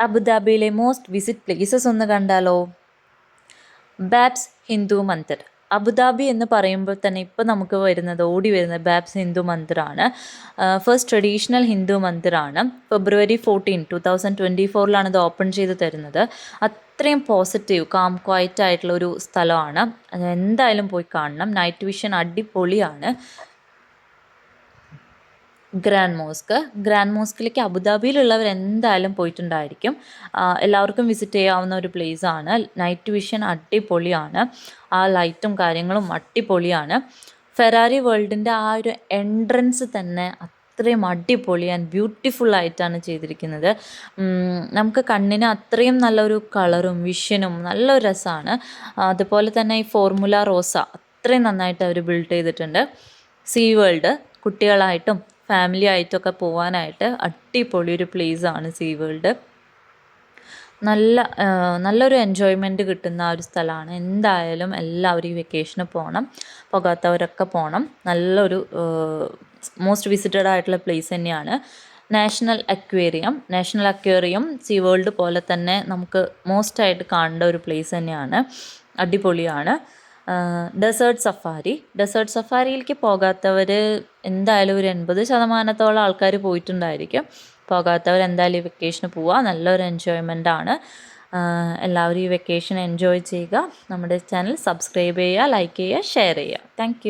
അബുദാബിയിലെ most visit places ഒന്ന് കണ്ടാലോ? ബാബ്സ് ഹിന്ദു മന്ദിർ അബുദാബി എന്ന് പറയുമ്പോൾ തന്നെ ഇപ്പോൾ നമുക്ക് വരുന്നത് ഓടി വരുന്നത് ബാബ്സ് ഹിന്ദു മന്ദിറാണ് first traditional Hindu മന്ദിറാണ് February fourteen two thousand twenty ഫോറിലാണ് ഇത് ഓപ്പൺ ചെയ്ത് തരുന്നത്. അത്രയും പോസിറ്റീവ് കാം ക്വയറ്റ് ആയിട്ടുള്ള ഒരു സ്ഥലമാണ്. എന്തായാലും പോയി കാണണം. നൈറ്റ് വിഷൻ അടിപൊളിയാണ്. Grand mosque. ഗ്രാൻഡ് മോസ്കിലേക്ക് അബുദാബിയിലുള്ളവർ എന്തായാലും പോയിട്ടുണ്ടായിരിക്കും. എല്ലാവർക്കും വിസിറ്റ് ചെയ്യാവുന്ന ഒരു പ്ലേസ് ആണ്. നൈറ്റ് വിഷൻ അടിപൊളിയാണ്. ആ ലൈറ്റും കാര്യങ്ങളും അടിപൊളിയാണ്. ഫെറാറി വേൾഡിന്റെ ആ ഒരു എൻട്രൻസ് തന്നെ അത്രയും അടിപൊളി ആൻഡ് ബ്യൂട്ടിഫുൾ ആയിട്ടാണ് ചെയ്തിരിക്കുന്നത്. നമുക്ക് കണ്ണിന് അത്രയും നല്ലൊരു കളറും വിഷനും നല്ലൊരു രസമാണ് അതുപോലെ തന്നെ ഈ ഫോർമുല റോസ അത്രയും നന്നായിട്ട് അവർ ബിൽഡ് ചെയ്തിട്ടുണ്ട്. സീ വേൾഡ് കുട്ടികളായിട്ടും ഫാമിലി ആയിട്ടൊക്കെ പോകാനായിട്ട് അടിപൊളി ഒരു ആണ് സീ വേൾഡ് നല്ല നല്ലൊരു എൻജോയ്മെന്റ് കിട്ടുന്ന ഒരു സ്ഥലമാണ്. എന്തായാലും എല്ലാവരും ഈ വെക്കേഷന് പോകണം പോകാത്തവരൊക്കെ പോകണം നല്ലൊരു മോസ്റ്റ് വിസിറ്റഡ് ആയിട്ടുള്ള പ്ലേസ് തന്നെയാണ്. National aquarium national aquarium sea world പോലെ തന്നെ നമുക്ക് മോസ്റ്റായിട്ട് കാണേണ്ട ഒരു പ്ലേസ് തന്നെയാണ്. അടിപൊളിയാണ്. ഡെസേർട്ട് സഫാരി ഡെസേർട്ട് സഫാരിയിലേക്ക് പോകാത്തവർ എന്തായാലും ഒരു എൺപത് ശതമാനത്തോളം ആൾക്കാർ പോയിട്ടുണ്ടായിരിക്കും. പോകാത്തവർ എന്തായാലും ഈ വെക്കേഷന് പോവുക നല്ലൊരു എൻജോയ്മെന്റ് ആണ്. എല്ലാവരും ഈ വെക്കേഷൻ എൻജോയ് ചെയ്യുക. നമ്മുടെ ചാനൽ സബ്സ്ക്രൈബ് ചെയ്യുക ലൈക്ക് ചെയ്യുക ഷെയർ ചെയ്യുക. താങ്ക്